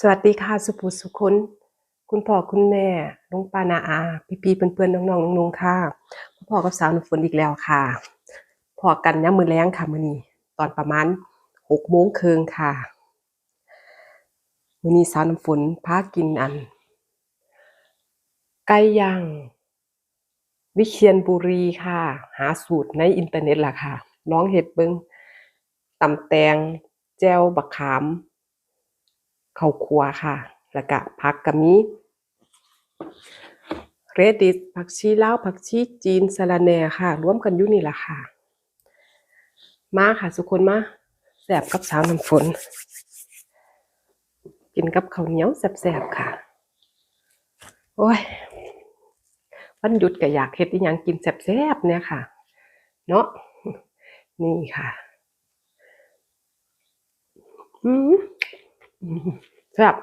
สวัสดีค่ะสุภูสุคนคุณพ่อคุณแม่ลุงปานาอา พี่พี่ๆเพื่อนๆน้องๆนุงๆค่ะพ่อกับสาวน้ำฝนอีกแล้วค่ะพอกันย้ำมือแรงค่ะมือนี้ตอนประมาณหกโมงครึ่งค่ะมือนี้สาวน้ำฝนพากินอัน ไก่ย่างวิเชียรบุรีค่ะ หาสูตรในอินเทอร์เน็ตล่ะค่ะลองเฮ็ดเบิงตำแตงแจวบักขาม ข้าวคั่วค่ะ แล้วก็ผักก็มีเรดิสผักชีลาวผักชีจีนสะระแหน่ค่ะ รวมกันอยู่นี่ละค่ะ มาค่ะทุกคนมาแซ่บกับสาวน้ำฝน กินกับข้าวเหนียวแซ่บๆค่ะ โอ้ยวันหยุดก็อยากเฮ็ดอีหยังกินแซ่บๆเนี่ยค่ะ เนาะนี่ค่ะ อืมอืม แซ่บ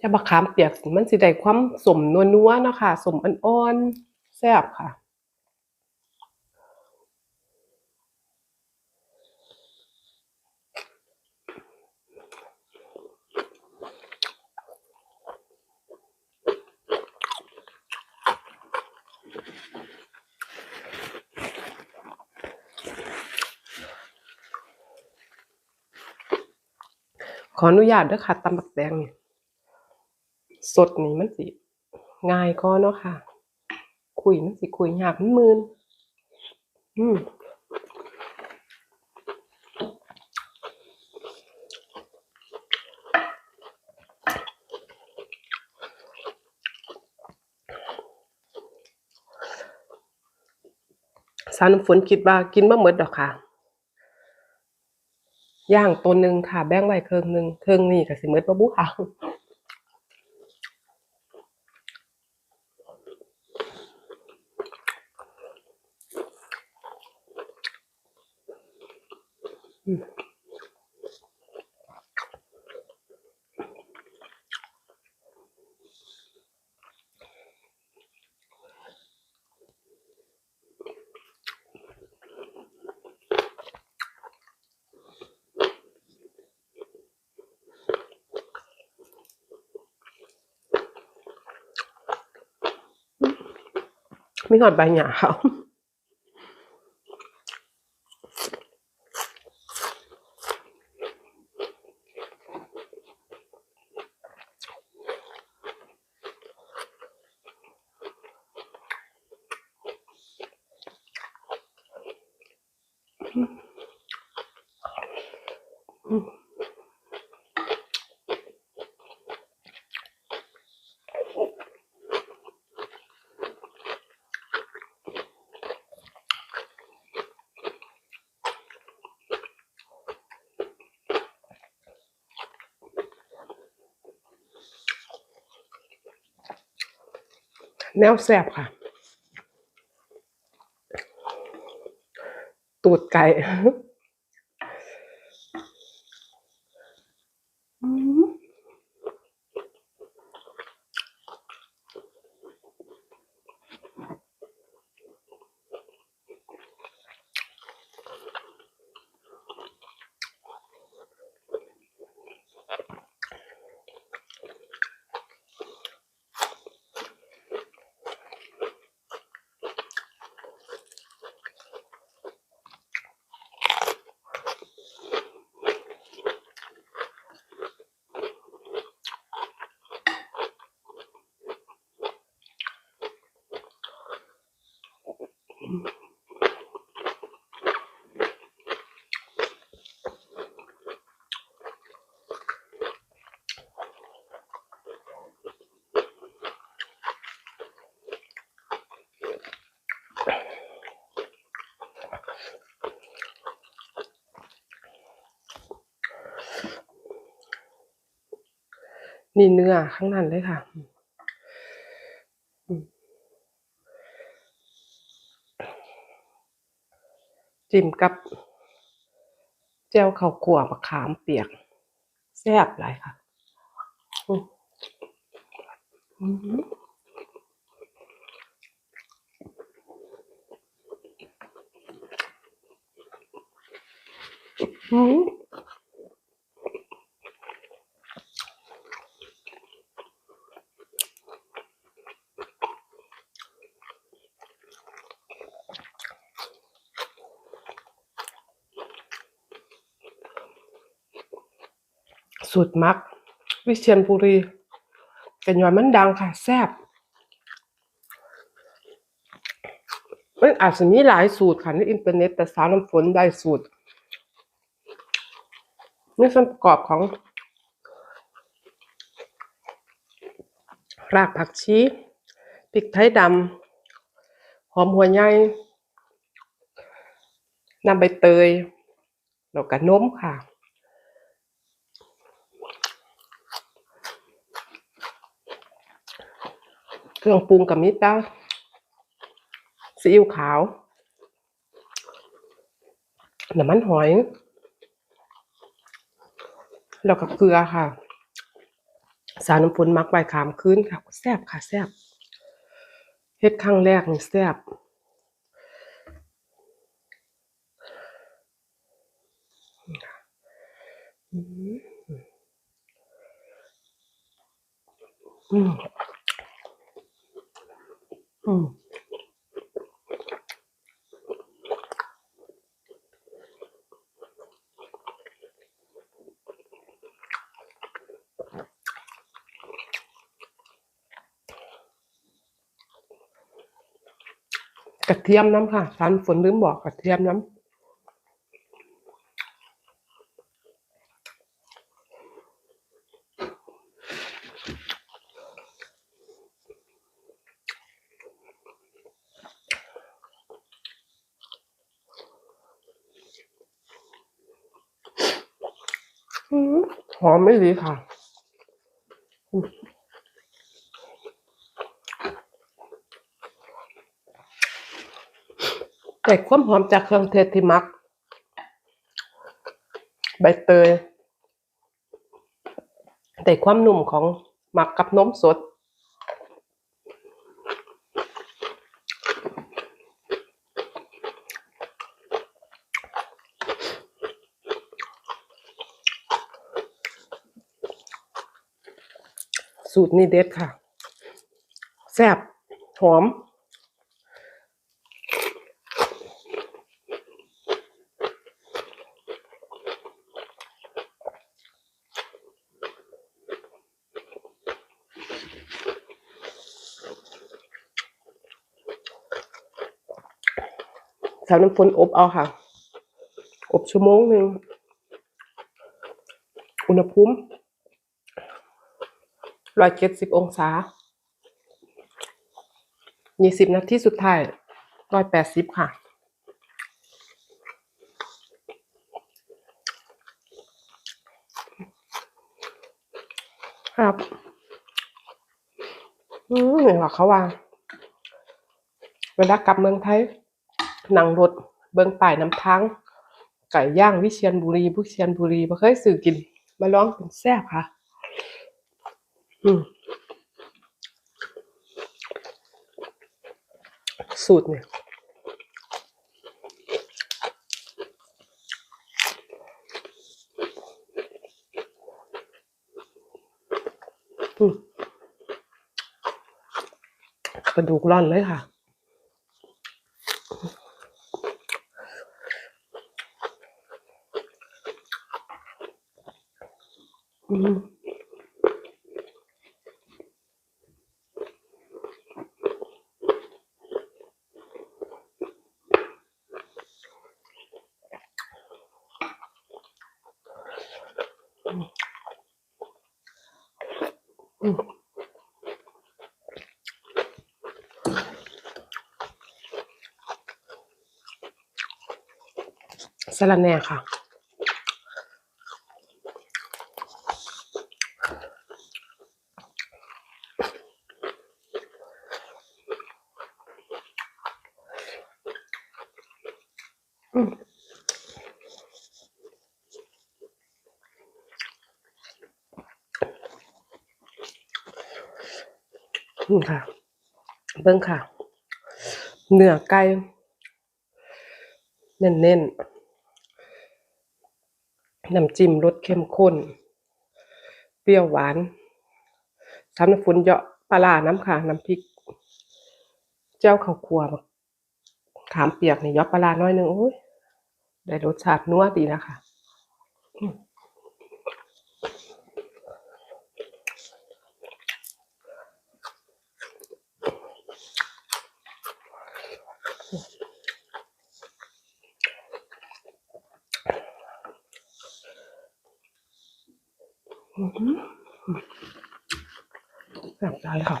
จะบักขามเปียกมันสิได้ความสมนัวๆเนาะค่ะสมอ่อนๆแซ่บค่ะ ขออนุญาตเด้อค่ะตำบักแตงนี่สดนี่มันสิ ง่ายก็เนาะค่ะ คุยมันสิคุยยากมันมืนอืมสาวน้ำฝนคิดว่ากินบ่หมดดอกค่ะ ย่างตัวหนึ่งค่ะ แบ่งไว้ครึ่งหนึ่งครึ่งนี่ก็สิเมดบ่บุค่ะ มีหอดใบหญ้าเขา แนวแซ่บค่ะ ตูดไก่ นี่เนื้อข้างนั้นเลยค่ะจิ้มกับแจ่วข้าวคั่วมะขามเปียกแซ่บหลายค่ะอืม สูตรมัก วิเชียรบุรีกันยอนมันดังค่ะ แซ่บมันอาจจะมีหลายสูตรค่ะในอินเทอร์เน็ตแต่สาวน้ำฝนได้สูตรนี่ส่วนประกอบของ รากผักชีพริกไทยดำ หอมหัวใหญ่น้ำใบเตยแล้วก็นมค่ะ เครื่องปรุงกับมิตรซีอิ๊วขาว น้ำมันหอย แล้วก็เกลือค่ะ สารน้ำฝนมักไว้ขามคืนค่ะแซ่บค่ะแซ่บเฮ็ดครั้งแรกนี่แซ่บอืม อืมกระเทียมน้ำค่ะสารฝนลืมบอกกระเทียมน้ำ อืมหอม ไม่ดีค่ะแต่ความหอมจากเครื่องเทศที่มัก ใบเตยแต่ความนุ่มของหมักกับนมสด สูตรนี้เด็ดค่ะ แซ่บหอม สาวน้ำฝนอบเอาค่ะ อบชั่วโมงหนึ่งอุณหภูมิ ร้อยเจ็ดสิบองศายี่สิบนาทีสุดท้ายร้อยแปดสิบค่ะครับอืมเห็นว่าเขาว่าเวลากลับเมืองไทยนั่งรถเบิ่งป้ายน้ำทางไก่ย่างวิเชียรบุรีวิเชียรบุรีบ่เคยซื้อกิน มาลองเป็นแซ่บค่ะ สูตรเนี่ยอืมกระดูกร่อนเลยค่ะอืม สลัดแหน่ค่ะ อืม นี่ค่ะ เบิ้งค่ะ เนื้อไก่เน้นๆน้ำจิ้มรสเข้มข้น เปรี้ยวหวานสำน้ำฝนเยาะปลาร้าน้ำค่ะ น้ำพริก เจ้าข้าวคั่วขามเปียกนี่ยาะปลาร้าน้อยหนึงโอ้ยได้รสชาตินัวดีนะคะอืม อืม แบบได้ครับ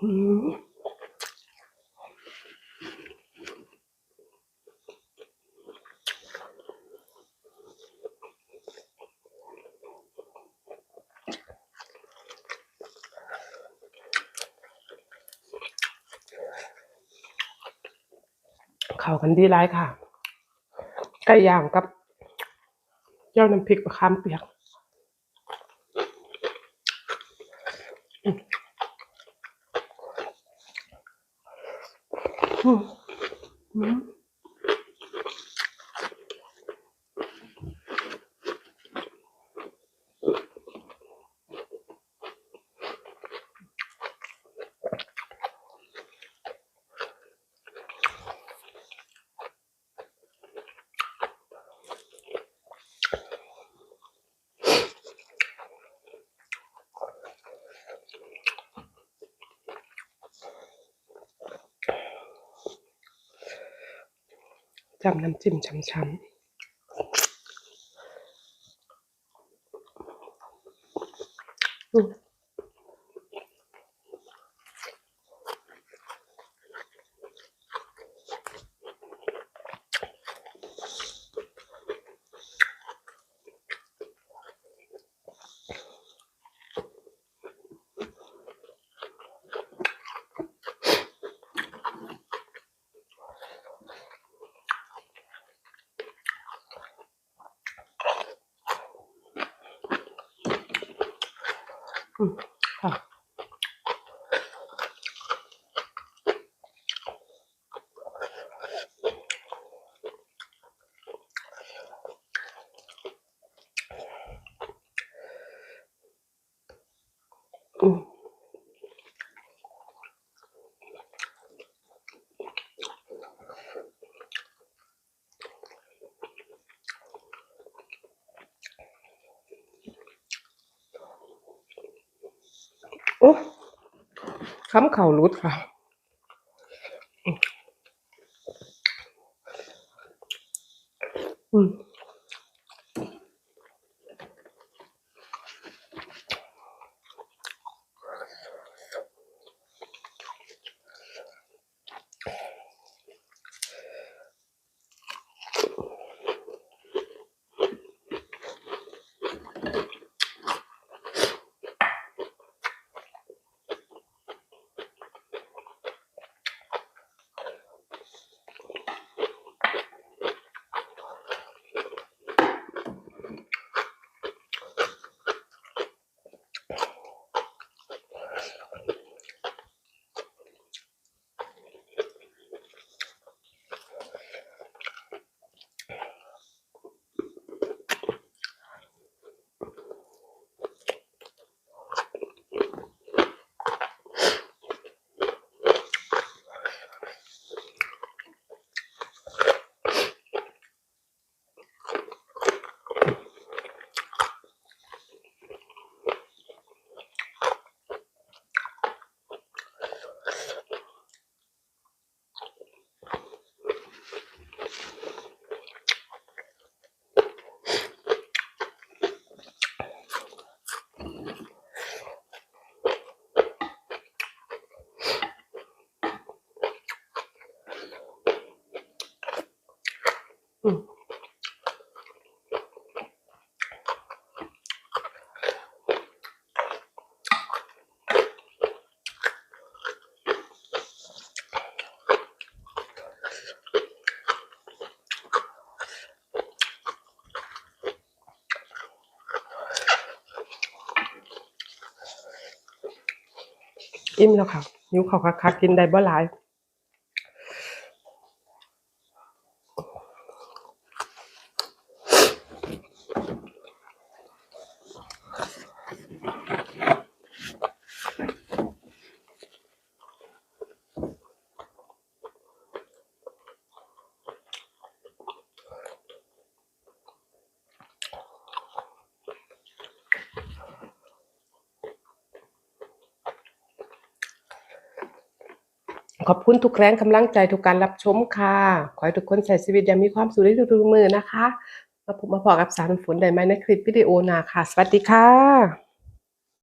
เข้ากันดีไรค่ะไก่ย่างกับเจ้าน้ำพริกมะขามเปียก จำน้ำจิ้มช้ำๆอืมอืมค่ะ อืมโอ้ คำเข่ารุดค่ะอืม อิ่มแล้วค่ะนิ้วข้าวคักๆกินได้บ่หลาย ขอบคุณทุกแรงกำลังใจทุกการรับชมค่ะ ขอให้ทุกคนใช้ชีวิตอย่างมีความสุขในทุกๆมือนะคะ มาพบมาพอกับสารฝนได้ไหมในคลิปวิดีโอหน้าค่ะ สวัสดีค่ะ